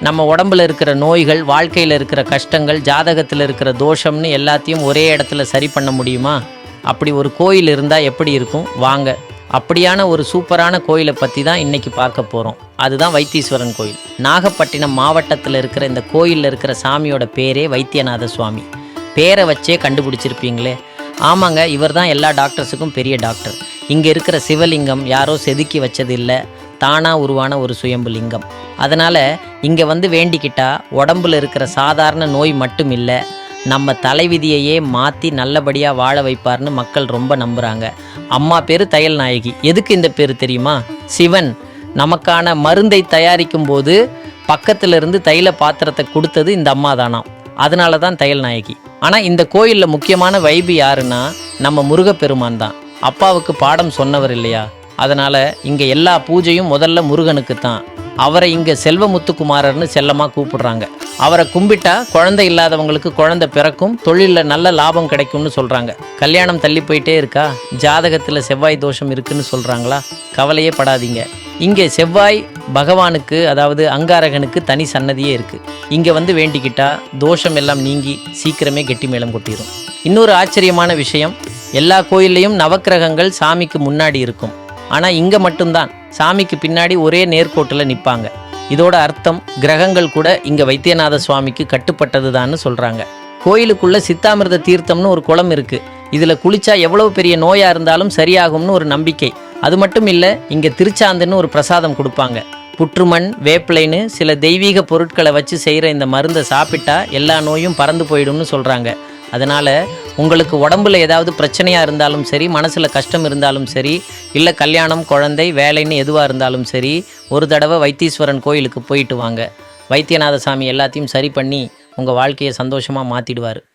நம்ம உடம்புல இருக்கிற நோய்கள் வாழ்க்கையில் இருக்கிற கஷ்டங்கள் ஜாதகத்தில் இருக்கிற தோஷம்னு எல்லாத்தையும் ஒரே இடத்துல சரி பண்ண முடியுமா? அப்படி ஒரு கோயில் இருந்தால் எப்படி இருக்கும்? வாங்க. அப்படியான ஒரு சூப்பரான கோயிலை பற்றி தான் இன்னைக்கு பார்க்க போகிறோம் அதுதான் வைத்தீஸ்வரன் கோயில். நாகப்பட்டினம் மாவட்டத்தில் இருக்கிற இந்த கோயிலில் இருக்கிற சாமியோட பேரே வைத்தியநாத சுவாமி. பேரை வச்சே கண்டுபிடிச்சிருப்பீங்களே. ஆமாங்க இவர் தான் எல்லா டாக்டர்ஸுக்கும் பெரிய டாக்டர். இங்கே இருக்கிற சிவலிங்கம் யாரோ செதுக்கி வச்சது இல்லை தானாக உருவான ஒரு சுயம்பு லிங்கம் அதனால் இங்கே வந்து வேண்டிக்கிட்டா உடம்புல இருக்கிற சாதாரண நோய் மட்டும் இல்லை நம்ம தலைவிதியையே மாற்றி நல்லபடியாக வாழ வைப்பார்னு மக்கள் ரொம்ப நம்புகிறாங்க அம்மா பேர் தையல் நாயகி. எதுக்கு இந்த பேர் தெரியுமா? சிவன் நமக்கான மருந்தை தயாரிக்கும் போது பக்கத்தில் இருந்து தைல பாத்திரத்தை கொடுத்தது இந்த அம்மா தானாம். அதனால தான் தையல் நாயகி. ஆனால் இந்த கோயிலில் முக்கியமான வைபு யாருன்னா நம்ம முருகப்பெருமான் தான். அப்பாவுக்கு பாடம் சொன்னவர் இல்லையா? அதனால் இங்கே எல்லா பூஜையும் முதல்ல முருகனுக்கு தான் அவரை இங்கே செல்வமுத்துக்குமாரர்னு செல்லமாக கூப்பிடுறாங்க. அவரை கும்பிட்டா குழந்தை இல்லாதவங்களுக்கு குழந்தை பிறக்கும் தொழிலில் நல்ல லாபம் கிடைக்கும்னு சொல்கிறாங்க கல்யாணம் தள்ளி போயிட்டே இருக்கா? ஜாதகத்தில் செவ்வாய் தோஷம் இருக்குன்னு சொல்கிறாங்களா கவலையே படாதீங்க. இங்கே செவ்வாய் பகவானுக்கு அதாவது அங்காரகனுக்கு தனி சன்னதியே இருக்குது இங்கே வந்து வேண்டிக்கிட்டா தோஷம் எல்லாம் நீங்கி சீக்கிரமே கெட்டி மேளம் கொட்டிடும் இன்னொரு ஆச்சரியமான விஷயம் எல்லா கோயில்லையும் நவக்கிரகங்கள் சாமிக்கு முன்னாடி இருக்கும். ஆனால் இங்கே மட்டும்தான். சாமிக்கு பின்னாடி ஒரே நேர்கோட்டில் நிற்பாங்க இதோட அர்த்தம் கிரகங்கள் கூட இங்கே வைத்தியநாத சுவாமிக்கு கட்டுப்பட்டதுதான்னு சொல்கிறாங்க கோயிலுக்குள்ளே சித்தாமிர்த தீர்த்தம்னு ஒரு குளம் இருக்குது இதில் குளிச்சா எவ்வளவு பெரிய நோயாக இருந்தாலும் சரியாகும்னு ஒரு நம்பிக்கை. அது மட்டும் இல்லை இங்கே திருச்சாந்துன்னு ஒரு பிரசாதம் கொடுப்பாங்க. புற்றுமண் வேப்பிலைன்னு சில தெய்வீக பொருட்களை வச்சு செய்கிற இந்த மருந்தை சாப்பிட்டா எல்லா நோயும் பறந்து போயிடும்னு சொல்கிறாங்க அதனால் உங்களுக்கு உடம்புல ஏதாவது பிரச்சனையாக இருந்தாலும் சரி மனசில் கஷ்டம் இருந்தாலும் சரி இல்லை கல்யாணம் குழந்தை வேலைன்னு எதுவாக இருந்தாலும் சரி ஒரு தடவை வைத்தீஸ்வரன் கோயிலுக்கு போயிட்டு வாங்க. வைத்தியநாத சாமி எல்லாத்தையும் சரி பண்ணி உங்கள் வாழ்க்கையை சந்தோஷமாக மாற்றிடுவார்